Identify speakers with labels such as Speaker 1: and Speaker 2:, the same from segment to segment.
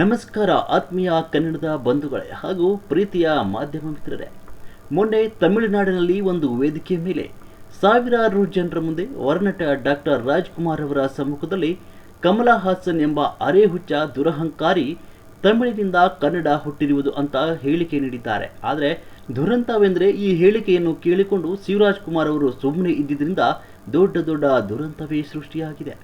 Speaker 1: ನಮಸ್ಕಾರ ಆತ್ಮೀಯ ಕನ್ನಡದ ಬಂಧುಗಳೇ ಹಾಗೂ ಪ್ರೀತಿಯ ಮಾಧ್ಯಮ ಮಿತ್ರರೇ. ಮೊನ್ನೆ ತಮಿಳುನಾಡಿನಲ್ಲಿ ಒಂದು ವೇದಿಕೆಯ ಮೇಲೆ ಸಾವಿರಾರು ಜನರ ಮುಂದೆ ಹೊರನಟ ಡಾಕ್ಟರ್ ರಾಜ್ಕುಮಾರ್ ಅವರ ಸಮ್ಮುಖದಲ್ಲಿ ಕಮಲಾ ಹಾಸನ್ ಎಂಬ ಅರೆಹುಚ್ಚ ದುರಹಂಕಾರಿ ತಮಿಳಿನಿಂದ ಕನ್ನಡ ಹುಟ್ಟಿರುವುದು ಅಂತ ಹೇಳಿಕೆ ನೀಡಿದ್ದಾರೆ. ಆದರೆ ದುರಂತವೆಂದರೆ ಈ ಹೇಳಿಕೆಯನ್ನು ಕೇಳಿಕೊಂಡು ಶಿವರಾಜ್ ಕುಮಾರ್ ಅವರು ಸುಮ್ಮನೆ ಇದ್ದಿದ್ದರಿಂದ ದೊಡ್ಡ ದೊಡ್ಡ ದುರಂತವೇ ಸೃಷ್ಟಿಯಾಗಿದೆ.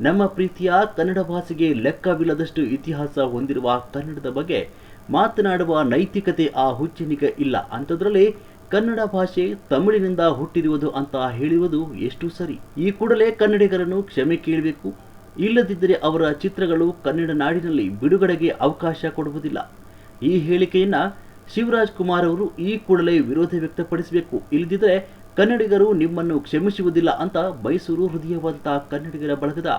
Speaker 1: ನಮ್ಮ ಪ್ರೀತಿಯ ಕನ್ನಡ ಭಾಷೆಗೆ ಲೆಕ್ಕವಿಲ್ಲದಷ್ಟು ಇತಿಹಾಸ ಹೊಂದಿರುವ ಕನ್ನಡದ ಬಗ್ಗೆ ಮಾತನಾಡುವ ನೈತಿಕತೆ ಆ ಹುಚ್ಚನಿಗೆ ಇಲ್ಲ. ಅಂಥದ್ರಲ್ಲಿ ಕನ್ನಡ ಭಾಷೆ ತಮಿಳಿನಿಂದ ಹುಟ್ಟಿರುವುದು ಅಂತ ಹೇಳುವುದು ಎಷ್ಟು ಸರಿ? ಈ ಕೂಡಲೇ ಕನ್ನಡಿಗರನ್ನು ಕ್ಷಮೆ ಕೇಳಬೇಕು. ಇಲ್ಲದಿದ್ದರೆ ಅವರ ಚಿತ್ರಗಳು ಕನ್ನಡ ನಾಡಿನಲ್ಲಿ ಬಿಡುಗಡೆಗೆ ಅವಕಾಶ ಕೊಡುವುದಿಲ್ಲ. ಈ ಹೇಳಿಕೆಯನ್ನು ಶಿವರಾಜ್ ಕುಮಾರ್ ಅವರು ಈ ಕೂಡಲೇ ವಿರೋಧ ವ್ಯಕ್ತಪಡಿಸಬೇಕು. ಇಲ್ಲದಿದ್ದರೆ ಕನ್ನಡಿಗರು ನಿಮ್ಮನ್ನು ಕ್ಷಮಿಸುವುದಿಲ್ಲ ಅಂತ ಮೈಸೂರು ಹೃದಯವಂತ ಕನ್ನಡಿಗರ ಬಳಗದ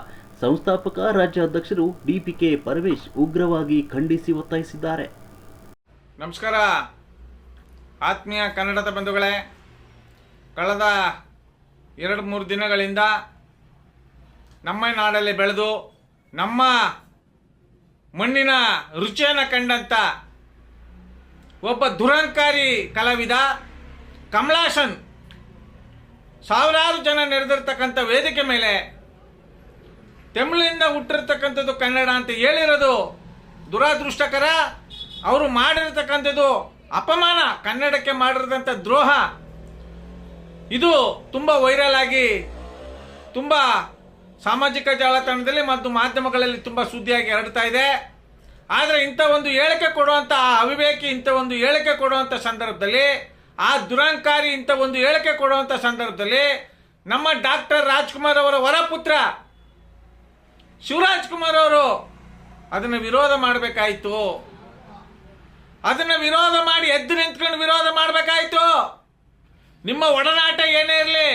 Speaker 1: ಸಂಸ್ಥಾಪಕ ರಾಜ್ಯಾಧ್ಯಕ್ಷರು ಡಿಪಿಕೆ ಪರಮೇಶ್ ಉಗ್ರವಾಗಿ ಖಂಡಿಸಿ ಒತ್ತಾಯಿಸಿದ್ದಾರೆ.
Speaker 2: ನಮಸ್ಕಾರ. ಆತ್ಮೀಯ ಕನ್ನಡದ ಬಂಧುಗಳೇ, ಕಳೆದ ಎರಡು ಮೂರು ದಿನಗಳಿಂದ ನಮ್ಮ ನಾಡಲ್ಲಿ ಬೆಳೆದು ನಮ್ಮ ಮಣ್ಣಿನ ರುಚಿಯನ್ನು ಕಂಡಂಥ ಒಬ್ಬ ದುರಂಕಾರಿ ಕಲಾವಿದ ಕಮಲಾಸನ್ ಸಾವಿರಾರು ಜನ ನೆರೆದಿರ್ತಕ್ಕಂಥ ವೇದಿಕೆ ಮೇಲೆ ತಮಿಳಿಂದ ಹುಟ್ಟಿರ್ತಕ್ಕಂಥದ್ದು ಕನ್ನಡ ಅಂತ ಹೇಳಿರೋದು ದುರಾದೃಷ್ಟಕರ. ಅವರು ಮಾಡಿರ್ತಕ್ಕಂಥದ್ದು ಅಪಮಾನ. ಕನ್ನಡಕ್ಕೆ ಮಾಡಿರತಕ್ಕಂಥ ದ್ರೋಹ. ಇದು ತುಂಬ ವೈರಲ್ ಆಗಿ ತುಂಬ ಸಾಮಾಜಿಕ ಜಾಲತಾಣದಲ್ಲಿ ಮತ್ತು ಮಾಧ್ಯಮಗಳಲ್ಲಿ ತುಂಬ ಸುದ್ದಿಯಾಗಿ ಹರಡ್ತಾ ಇದೆ. ಆದರೆ ಇಂಥ ಒಂದು ಹೇಳಿಕೆ ಕೊಡುವಂಥ ಅವಿವೇಕಿ ಇಂಥ ಒಂದು ಹೇಳಿಕೆ ಕೊಡುವಂಥ ಸಂದರ್ಭದಲ್ಲಿ ಆ ದುರಂಕಾರಿ ಇಂಥ ಒಂದು ಹೇಳಿಕೆ ಕೊಡುವಂಥ ಸಂದರ್ಭದಲ್ಲಿ ನಮ್ಮ ಡಾಕ್ಟರ್ ರಾಜ್ಕುಮಾರ್ ಅವರ ವರಪುತ್ರ ಶಿವರಾಜ್ ಕುಮಾರ್ ಅವರು ಅದನ್ನು ವಿರೋಧ ಮಾಡಬೇಕಾಯಿತು. ಅದನ್ನು ವಿರೋಧ ಮಾಡಿ ಎದ್ದು ನಿಂತ್ಕೊಂಡು ವಿರೋಧ ಮಾಡಬೇಕಾಯಿತು. ನಿಮ್ಮ ಒಡನಾಟ ಏನೇ ಇರಲಿ,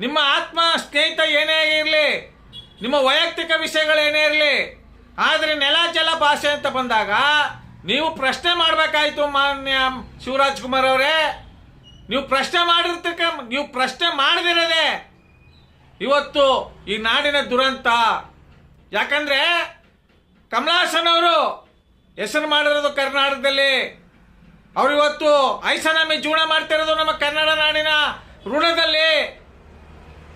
Speaker 2: ನಿಮ್ಮ ಆತ್ಮ ಸ್ನೇಹಿತ ಏನೇ ಇರಲಿ, ನಿಮ್ಮ ವೈಯಕ್ತಿಕ ವಿಷಯಗಳು ಏನೇ ಇರಲಿ, ಆದರೆ ನೆಲ, ಜಲ, ಭಾಷೆ ಅಂತ ಬಂದಾಗ ನೀವು ಪ್ರಶ್ನೆ ಮಾಡಬೇಕಾಯಿತು ಮಾನ್ಯ ಶಿವರಾಜ್ ಕುಮಾರ್ ಅವರೇ. ನೀವು ಪ್ರಶ್ನೆ ಮಾಡಿರ್ತಕ್ಕ ನೀವು ಪ್ರಶ್ನೆ ಮಾಡದಿರದೆ. ಇವತ್ತು ಈ ನಾಡಿನ ದುರಂತ. ಯಾಕಂದ್ರೆ ಕಮಲಾಸನ್ ಅವರು ಹೆಸರು ಮಾಡಿರೋದು ಕರ್ನಾಟಕದಲ್ಲಿ. ಅವ್ರು ಇವತ್ತು ಐಸನಾಮಿ ಜೀವನ ಮಾಡ್ತಿರೋದು ನಮ್ಮ ಕನ್ನಡ ನಾಡಿನ ಋಣದಲ್ಲಿ.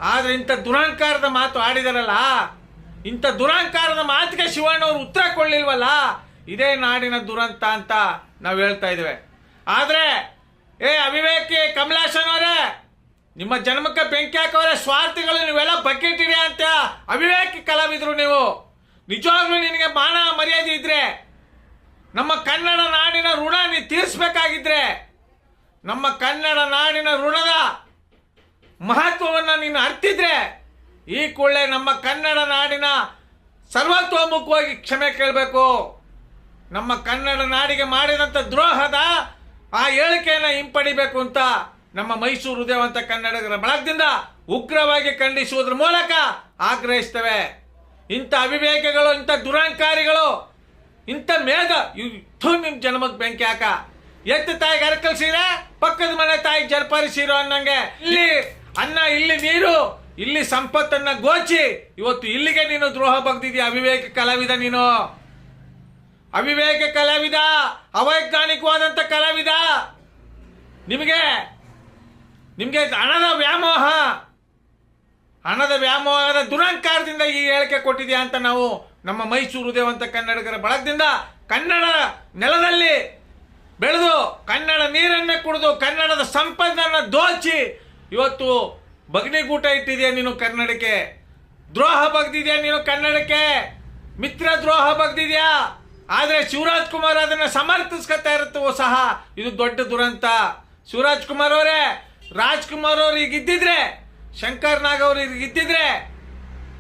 Speaker 2: ಆದ್ರೆ ಇಂಥ ದುರಹಂಕಾರದ ಮಾತು ಆಡಿದಾರಲ್ಲ. ಇಂಥ ದುರಹಂಕಾರದ ಮಾತಿಗೆ ಶಿವಣ್ಣ ಅವರು ಉತ್ತರ ಕೊಡ್ಲಿಲ್ವಲ್ಲ? ಇದೇ ನಾಡಿನ ದುರಂತ ಅಂತ ನಾವು ಹೇಳ್ತಾ ಇದ್ದೇವೆ. ಆದ್ರೆ ಕಮಲಾಸನ್ ಅವರೇ, ನಿಮ್ಮ ಜನ್ಮಕ್ಕೆ ಬೆಂಕಿ ಹಾಕೋರೆ ಸ್ವಾರ್ಥಿಗಳು ನೀವೆಲ್ಲ ಬಕೆಟ್ ಅಂತ ಅವಿವೇಕಿ ಕಲಾವಿದ್ರು ನೀವು. ನಿಜವಾಗ್ಲೂ ನಿನಗೆ ಮಾನ ಮರ್ಯಾದೆ ಇದ್ರೆ, ನಮ್ಮ ಕನ್ನಡ ನಾಡಿನ ಋಣ ನೀ ತೀರಿಸ್ಬೇಕಾಗಿದ್ರೆ, ನಮ್ಮ ಕನ್ನಡ ನಾಡಿನ ಋಣದ ಮಹತ್ವವನ್ನು ನೀನು ಅರ್ತಿದ್ರೆ, ಈ ಕೂಡಲೇ ನಮ್ಮ ಕನ್ನಡ ನಾಡಿನ ಸರ್ವತೋಮುಖವಾಗಿ ಕ್ಷಮೆ ಕೇಳಬೇಕು. ನಮ್ಮ ಕನ್ನಡ ನಾಡಿಗೆ ಮಾಡಿದಂಥ ದ್ರೋಹದ ಆ ಹೇಳಿಕೆಯನ್ನು ಹಿಂಪಡಿಬೇಕು ಅಂತ ನಮ್ಮ ಮೈಸೂರು ಹೃದಯವಂತ ಕನ್ನಡಿಗರ ಬಳಗದಿಂದ ಉಗ್ರವಾಗಿ ಖಂಡಿಸುವುದರ ಮೂಲಕ ಆಗ್ರಹಿಸ್ತವೆ. ಇಂಥ ಅವಿವೇಕಗಳು, ಇಂಥ ದುರಾಂಕಾರಿಗಳು, ಇಂಥ ಮೇಘ ಇತ್ತು ನಿಮ್ಮ ಜನ್ಮಕ್ಕೆ ಬೆಂಕಿ ಹಾಕ. ಎತ್ತು ತಾಯಿಗೆ ಸೀರೆ, ಪಕ್ಕದ ಮನೆ ತಾಯಿಗೆ ಜರ್ಪರಿಸಿರೋ ಅನ್ನಂಗೆ. ಇಲ್ಲಿ ಅನ್ನ, ಇಲ್ಲಿ ನೀರು, ಇಲ್ಲಿ ಸಂಪತ್ತನ್ನ ಗೋಚಿ. ಇವತ್ತು ಇಲ್ಲಿಗೆ ನೀನು ದ್ರೋಹ ಬಗ್ದಿದ್ಯಾ ಅವಿವೇಕ ಕಲಾವಿದ ನೀನು? ಅವಿವೇಕ ಕಲಾವಿದ ಅವೈಜ್ಞಾನಿಕವಾದಂಥ ಕಲಾವಿದ. ನಿಮಗೆ ನಿಮಗೆ ಹಣದ ವ್ಯಾಮೋಹ, ಹಣದ ವ್ಯಾಮೋಹದ ದುರಂಕಾರದಿಂದ ಈ ಹೇಳಿಕೆ ಕೊಟ್ಟಿದೆಯಾ ಅಂತ ನಾವು ನಮ್ಮ ಮೈಸೂರು ದೇವಂತ ಕನ್ನಡಿಗರ ಬಳಗದಿಂದ ಕನ್ನಡ ನೆಲದಲ್ಲಿ ಬೆಳೆದು, ಕನ್ನಡ ನೀರನ್ನೇ ಕುಡಿದು, ಕನ್ನಡದ ಸಂಪನ್ನ ದೋಚಿ ಇವತ್ತು ಬಗ್ನಿಗೂಟ ಇಟ್ಟಿದೆಯಾ ನೀನು ಕನ್ನಡಕ್ಕೆ? ದ್ರೋಹ ಬಗ್ದಿದೆಯಾ ನೀನು ಕನ್ನಡಕ್ಕೆ? ಮಿತ್ರ ದ್ರೋಹ ಬಗ್ದಿದ್ಯಾ? ಆದರೆ ಶಿವರಾಜ್ ಕುಮಾರ್ ಅದನ್ನು ಸಮರ್ಥಿಸ್ಕೊತಾ ಇರುತ್ತವೋ ಸಹ ಇದು ದೊಡ್ಡ ದುರಂತ. ಶಿವರಾಜ್ ಕುಮಾರ್ ಅವರೇ ರಾಜ್ಕುಮಾರ್ ಅವ್ರು ಈಗ ಇದ್ದಿದ್ರೆ, ಶಂಕರ್ ನಾಗ್ ಅವ್ರು ಈಗ ಇದ್ದಿದ್ರೆ,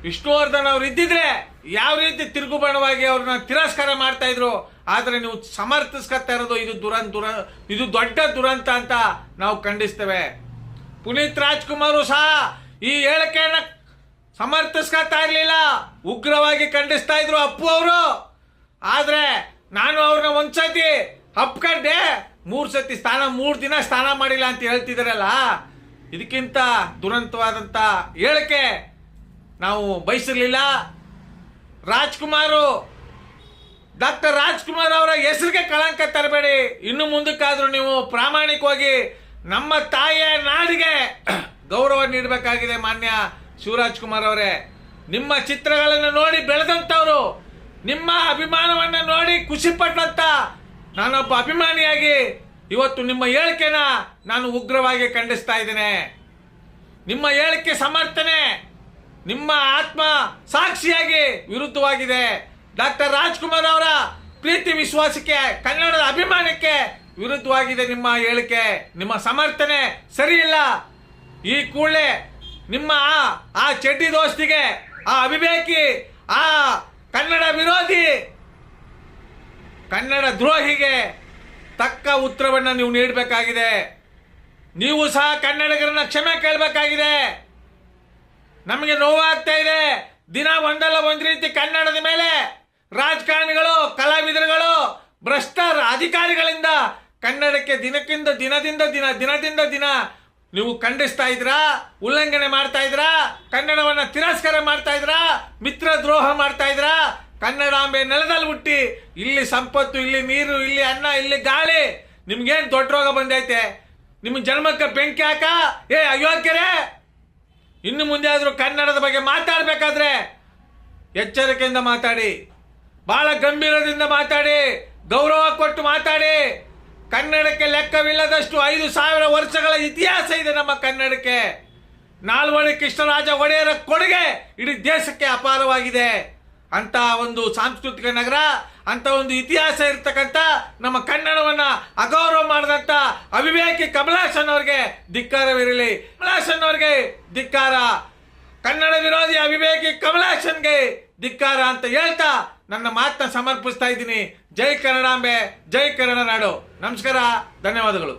Speaker 2: ವಿಷ್ಣುವರ್ಧನ್ ಅವ್ರು ಇದ್ದಿದ್ರೆ ಯಾವ ರೀತಿ ತಿರುಗುಬಣವಾಗಿ ಅವ್ರನ್ನ ತಿರಸ್ಕಾರ ಮಾಡ್ತಾ ಇದ್ರು. ಆದ್ರೆ ನೀವು ಸಮರ್ಥಿಸ್ಕೊತಾ ಇರೋದು ಇದು ದುರಂತ ದುರ, ಇದು ದೊಡ್ಡ ದುರಂತ ಅಂತ ನಾವು ಖಂಡಿಸ್ತೇವೆ. ಪುನೀತ್ ರಾಜ್ಕುಮಾರ್ ಸಹ ಈ ಹೇಳಿಕೆಯನ್ನ ಸಮರ್ಥಿಸ್ಕೊತಾ ಇರಲಿಲ್ಲ. ಉಗ್ರವಾಗಿ ಖಂಡಿಸ್ತಾ ಇದ್ರು ಅಪ್ಪು ಅವರು. ಆದ್ರೆ ನಾನು ಅವ್ರನ್ನ ಒಂದ್ಸತಿ ಹಪ್ಕಂಡೆ ಮೂರ್ ಸತಿ ಸ್ನಾನ, ಮೂರ್ ದಿನ ಸ್ನಾನ ಮಾಡಿಲ್ಲ ಅಂತ ಹೇಳ್ತಿದಾರಲ್ಲ, ಇದಕ್ಕಿಂತ ದುರಂತವಾದಂತ ಹೇಳಿಕೆ ನಾವು ಬಯಸಿರ್ಲಿಲ್ಲ. ರಾಜ್ಕುಮಾರು, ಡಾಕ್ಟರ್ ರಾಜ್ಕುಮಾರ್ ಅವರ ಹೆಸರಿಗೆ ಕಳಂಕ ತರಬೇಡಿ. ಇನ್ನು ಮುಂದಕ್ಕಾದ್ರೂ ನೀವು ಪ್ರಾಮಾಣಿಕವಾಗಿ ನಮ್ಮ ತಾಯಿಯ ನಾಡಿಗೆ ಗೌರವ ನೀಡಬೇಕಾಗಿದೆ ಮಾನ್ಯ ಶಿವರಾಜ್ ಕುಮಾರ್ ಅವರೇ. ನಿಮ್ಮ ಚಿತ್ರಗಳನ್ನು ನೋಡಿ ಬೆಳೆದಂಥವ್ರು ನಿಮ್ಮ ಅಭಿಮಾನವನ್ನ ನೋಡಿ ಖುಷಿ ಪಟ್ಟಂತ ನಾನೊಬ್ಬ ಅಭಿಮಾನಿಯಾಗಿ ಇವತ್ತು ನಿಮ್ಮ ಹೇಳಿಕೆನ ನಾನು ಉಗ್ರವಾಗಿ ಖಂಡಿಸ್ತಾ ಇದ್ದೇನೆ. ನಿಮ್ಮ ಹೇಳಿಕೆ ಸಮರ್ಥನೆ, ನಿಮ್ಮ ಆತ್ಮ ಸಾಕ್ಷಿಯಾಗಿ ವಿರುದ್ಧವಾಗಿದೆ. ಡಾಕ್ಟರ್ ರಾಜ್ಕುಮಾರ್ ಅವರ ಪ್ರೀತಿ ವಿಶ್ವಾಸಕ್ಕೆ, ಕನ್ನಡದ ಅಭಿಮಾನಕ್ಕೆ ವಿರುದ್ಧವಾಗಿದೆ ನಿಮ್ಮ ಹೇಳಿಕೆ ನಿಮ್ಮ ಸಮರ್ಥನೆ ಸರಿಯಿಲ್ಲ ಈ ಕೂಡಲೇ ನಿಮ್ಮ ಆ- ಆ ಚಡ್ಡಿ ದೋಸ್ತಿಗೆ, ಆ ಅಭಿವೇಕಿ, ಆ ಕನ್ನಡ ವಿರೋಧಿ, ಕನ್ನಡ ದ್ರೋಹಿಗೆ ತಕ್ಕ ಉತ್ತರವನ್ನು ನೀವು ನೀಡಬೇಕಾಗಿದೆ. ನೀವು ಸಹ ಕನ್ನಡಿಗರನ್ನ ಕ್ಷಮೆ ಕೇಳಬೇಕಾಗಿದೆ. ನಮಗೆ ನೋವಾಗ್ತಾ ಇದೆ. ದಿನ ಒಂದಲ್ಲ ಒಂದ್ ರೀತಿ ಕನ್ನಡದ ಮೇಲೆ ರಾಜಕಾರಣಿಗಳು, ಕಲಾವಿದರುಗಳು ಭ್ರಷ್ಟ ಅಧಿಕಾರಿಗಳಿಂದ ಕನ್ನಡಕ್ಕೆ ದಿನಕ್ಕಿಂತ ದಿನದಿಂದ ದಿನ ದಿನದಿಂದ ದಿನ ನೀವು ಖಂಡಿಸ್ತಾ ಇದ್ರಾ? ಉಲ್ಲಂಘನೆ ಮಾಡ್ತಾ ಇದ್ರಾ? ಕನ್ನಡವನ್ನ ತಿರಸ್ಕಾರ ಮಾಡ್ತಾ ಇದ್ರಾ? ಮಿತ್ರ ದ್ರೋಹ ಮಾಡ್ತಾ ಇದ್ರಾ? ಕನ್ನಡಾಂಬೆ ನೆಲದಲ್ಲಿ ಹುಟ್ಟಿ, ಇಲ್ಲಿ ಸಂಪತ್ತು, ಇಲ್ಲಿ ನೀರು, ಇಲ್ಲಿ ಅನ್ನ, ಇಲ್ಲಿ ಗಾಳಿ. ನಿಮ್ಗೇನು ದೊಡ್ಡ ರೋಗ ಬಂದೈತೆ? ನಿಮ್ಮ ಜನ್ಮಕ್ಕೆ ಬೆಂಕಿ ಹಾಕ? ಏ, ಅಯೋಗ್ಯರೇ! ಇನ್ನು ಮುಂದೆ ಆದರೂ ಕನ್ನಡದ ಬಗ್ಗೆ ಮಾತಾಡಬೇಕಾದ್ರೆ ಎಚ್ಚರಿಕೆಯಿಂದ ಮಾತಾಡಿ ಬಹಳ ಗಂಭೀರದಿಂದ ಮಾತಾಡಿ, ಗೌರವ ಕೊಟ್ಟು ಮಾತಾಡಿ. ಕನ್ನಡಕ್ಕೆ ಲೆಕ್ಕವಿಲ್ಲದಷ್ಟು ಐದು ಸಾವಿರ ವರ್ಷಗಳ ಇತಿಹಾಸ ಇದೆ ನಮ್ಮ ಕನ್ನಡಕ್ಕೆ. ನಾಲ್ವಡಿ ಕೃಷ್ಣರಾಜ ಒಡೆಯರ ಕೊಡುಗೆ ಇಡೀ ದೇಶಕ್ಕೆ ಅಪಾರವಾಗಿದೆ. ಅಂತ ಒಂದು ಸಾಂಸ್ಕೃತಿಕ ನಗರ, ಅಂತ ಒಂದು ಇತಿಹಾಸ ಇರ್ತಕ್ಕಂಥ ನಮ್ಮ ಕನ್ನಡವನ್ನ ಅಗೌರವ ಮಾಡಿದಂತ ಅವಿವೇಕಿ ಕಮಲಾಶನ್ ಅವ್ರಿಗೆ ಧಿಕ್ಕಾರವಿರಲಿ. ಕಮಲಾಸನ್ ಅವ್ರಿಗೆ ಧಿಕ್ಕಾರ. ಕನ್ನಡ ವಿರೋಧಿ ಅವಿವೇಕಿ ಕಮಲಾಸನ್ಗೆ ಧಿಕ್ಕಾರ ಅಂತ ಹೇಳ್ತಾ ನನ್ನ ಮಾತನ್ನ ಸಮರ್ಪಿಸ್ತಾ ಇದ್ದೀನಿ. ಜೈ ಕನ್ನಡಾಂಬೆ, ಜೈ ಕನ್ನಡ ನಾಡು. ನಮಸ್ಕಾರ ಧನ್ಯವಾದಗಳು.